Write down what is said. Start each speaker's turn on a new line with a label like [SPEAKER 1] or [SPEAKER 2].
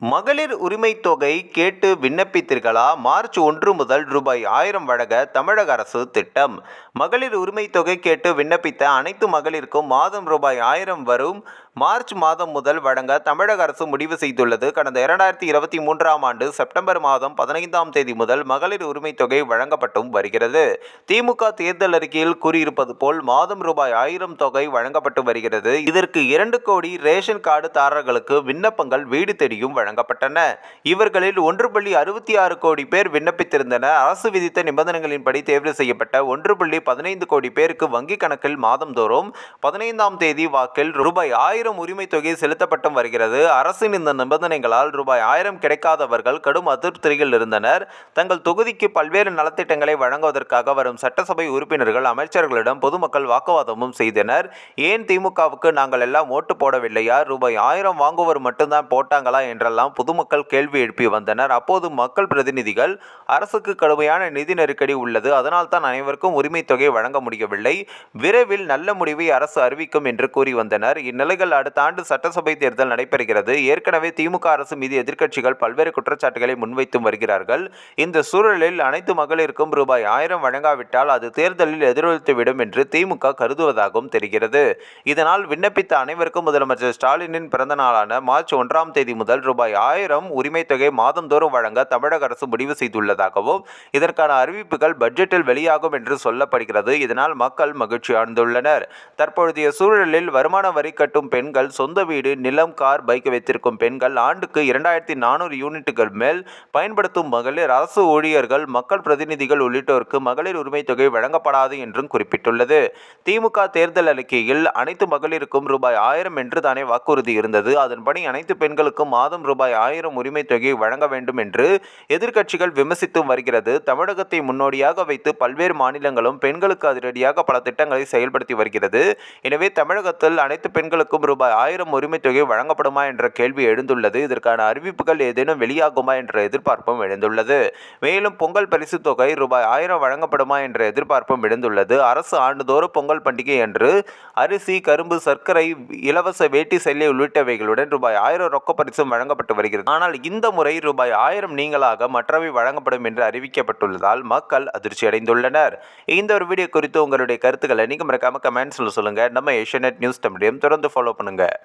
[SPEAKER 1] மகளிர் உரிமை தொகை கேட்டு விண்ணப்பித்தீர்களா? மார்ச் ஒன்று முதல் ரூபாய் ஆயிரம் வழங்க தமிழக அரசு திட்டம். மகளிர் உரிமை தொகை கேட்டு விண்ணப்பித்த அனைத்து மகளிருக்கும் மாதம் ரூபாய் ஆயிரம் வரும் மார்ச் மாதம் முதல் வழங்க தமிழக அரசு முடிவு செய்துள்ளது. கடந்த இரண்டாயிரத்தி இருபத்தி மூன்றாம் ஆண்டு செப்டம்பர் மாதம் பதினைந்தாம் தேதி முதல் மகளிர் உரிமை தொகை வழங்கப்பட்டும் வருகிறது. திமுக தேர்தல் அறிக்கையில் கூறியிருப்பது போல் மாதம் ரூபாய் ஆயிரம் தொகை வழங்கப்பட்டு வருகிறது. இதற்கு இரண்டு கோடி ரேஷன் கார்டு தாரர்களுக்கு விண்ணப்பங்கள் வீடு தேடியும் வழங்கப்பட்டன. இவர்களில் ஒன்று புள்ளி அறுபத்தி ஆறு கோடி பேர் விண்ணப்பித்திருந்தனர். அரசு விதித்த நிபந்தனைகளின்படி தேர்வு செய்யப்பட்ட ஒன்று புள்ளி பதினைந்து கோடி பேருக்கு வங்கி கணக்கில் மாதந்தோறும் பதினைந்தாம் தேதி வாக்கில் ரூபாய் ஆயிரம் உரிமை தொகை செலுத்தப்பட்டும் வருகிறது. அரசின் இந்த நிபந்தனைகளால் ரூபாய் ஆயிரம் கிடைக்காதவர்கள் கடும் அதிருப்தியில் இருந்தனர். தங்கள் தொகுதிக்கு பல்வேறு நலத்திட்டங்களை வழங்குவதற்காக வரும் சட்டசபை உறுப்பினர்கள் அமைச்சர்களிடம் பொதுமக்கள் வாக்குவாதமும் செய்தனர். ஏன் திமுகவுக்கு நாங்கள் எல்லாம் ஓட்டு போடவில்லையா? ரூபாய் ஆயிரம் வாங்குவோர் மட்டும்தான் போட்டாங்களா? என்றெல்லாம் பொதுமக்கள் கேள்வி எழுப்பி வந்தனர். அப்போது மக்கள் பிரதிநிதிகள் அரசுக்கு கடுமையான நிதி நெருக்கடி உள்ளது. அதனால் தான் அனைவருக்கும் உரிமை தொகை வழங்க முடியவில்லை. விரைவில் நல்ல முடிவை அரசு அறிவிக்கும் என்று கூறி வந்தனர். இந்நிலையில் அடுத்த ஆண்டு சட்டசபை தேர்தல் நடைபெறுகிறது. ஏற்கனவே திமுக அரசு மீது எதிர்க்கட்சிகள் பல்வேறு குற்றச்சாட்டுகளை முன்வைத்து வருகிறார்கள். இந்த சூழலில் அனைத்து மகளிருக்கும் ரூபாய் ஆயிரம் வழங்காவிட்டால் அது தேர்தலில் எதிரொலித்துவிடும் என்று திமுக கருதுவதாகவும் தெரிகிறது. இதனால் விண்ணப்பித்த அனைவருக்கும் முதலமைச்சர் ஸ்டாலினின் பிறந்த நாளான மார்ச் ஒன்றாம் தேதி முதல் ரூபாய் ஆயிரம் உரிமை தொகை மாதந்தோறும் வழங்க தமிழக அரசு முடிவு செய்துள்ளதாகவும் இதற்கான அறிவிப்புகள் பட்ஜெட்டில் வெளியாகும் என்று சொல்லப்படுகிறது. இதனால் மக்கள் மகிழ்ச்சி அடைந்துள்ளனர். தற்பொழுதைய சூழலில் வருமான வரி கட்டும் பெண்கள் சொந்த வீடு நிலம் கார் பைக் வைத்திருக்கும் பெண்கள் ஆண்டுக்கு இரண்டாயிரத்தி நானூறு யூனிட்டுகள் மேல் பயன்படுத்தும் மகளிர் அரசு ஊழியர்கள் மக்கள் பிரதிநிதிகள் உள்ளிட்டோருக்கு மகளிர் உரிமை தொகை வழங்கப்படாது என்றும் குறிப்பிட்டுள்ளது. திமுக தேர்தல் அறிக்கையில் அனைத்து மகளிருக்கும் ரூபாய் ஆயிரம் என்று தானே வாக்குறுதி இருந்தது. அதன்படி அனைத்து பெண்களுக்கும் மாதம் ரூபாய் ஆயிரம் உரிமை தொகை வழங்க வேண்டும் என்று எதிர்க்கட்சிகள் விமர்சித்து வருகிறது. தமிழகத்தை முன்னோடியாக வைத்து பல்வேறு மாநிலங்களும் பெண்களுக்கு அதிரடியாக பல திட்டங்களை செயல்படுத்தி வருகிறது. எனவே தமிழகத்தில் அனைத்து பெண்களுக்கும் ரூபாய் ஆயிரம் உரிமை தொகை வழங்கப்படுமா என்ற கேள்வி எழுந்துள்ளது. இதற்கான அறிவிப்புகள் ஏதேனும் வெளியாகுமா என்ற எதிர்பார்ப்பும் எழுந்துள்ளது. மேலும் பொங்கல் பரிசு தொகை ரூபாய் ஆயிரம் வழங்கப்படுமா என்ற எதிர்பார்ப்பும் எழுந்துள்ளது. அரசு ஆண்டுதோறும் பொங்கல் பண்டிகை அன்று அரிசி கரும்பு சர்க்கரை இலவச வேட்டி செல்லை உள்ளிட்டவைகளுடன் ரூபாய் ஆயிரம் ரொக்க பரிசும் வழங்கப்பட்டு வருகிறது. ஆனால் இந்த முறை ரூபாய் ஆயிரம் நீங்களாக மற்றவை வழங்கப்படும் என்று அறிவிக்கப்பட்டுள்ளதால் மக்கள் அதிர்ச்சி அடைந்துள்ளனர். இந்த ஒரு வீடியோ குறித்து உங்களுடைய கருத்துக்களை நீங்கள் மறக்காம கமெண்ட்ஸில் சொல்லுங்கள் நம்ம ஏஷியநெட் நியூஸ் தமிழையும் தொடர்ந்து ஃபாலோ பண்ணுங்கள்